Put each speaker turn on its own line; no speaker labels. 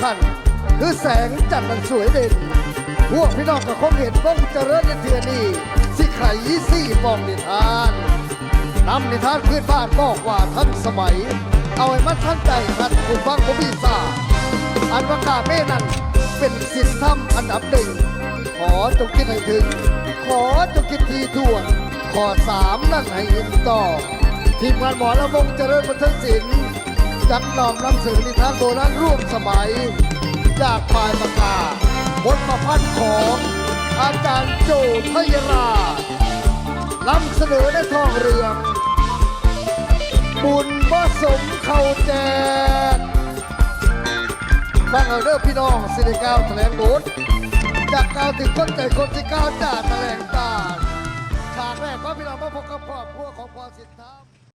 คัญคือแสงจันทร์มันสวยเด่น พวกพี่น้องก็คงเห็นวงเจริญเทือนีสิไขสี่ฟองนิทานนำนิทานพื้นบ้านบอกว่าทันสมัย เอาให้มันทันใจทันผู้ฟังผู้พิศาอันว่ากาเม่นั้นเป็นสินธรรมอันดับหนึ่ง ขอจงคิดให้ถึง ขอจงคิดทีท่วน ขอสามนั่นให้อินต่อ ทีมงานหมอละวงเจริญบันเทิงศิลป์ จัดน้อมนำสื่อนิทานโบราณร่วมสมัย จากปลายปากกาบทประพันธ์ของอาจารย์โจทยราชนำเสนอในท้องเรือง บุญผสมเข้าแจกฟังเอาเด้อพี่น้องสิริก้าวแถลงบทจากกล่าวถึงคนใจคนที่ก้าวจากแถลงกาฉากแรกว่าพี่น้องมาพบกับครอบครัวของพอสิทธา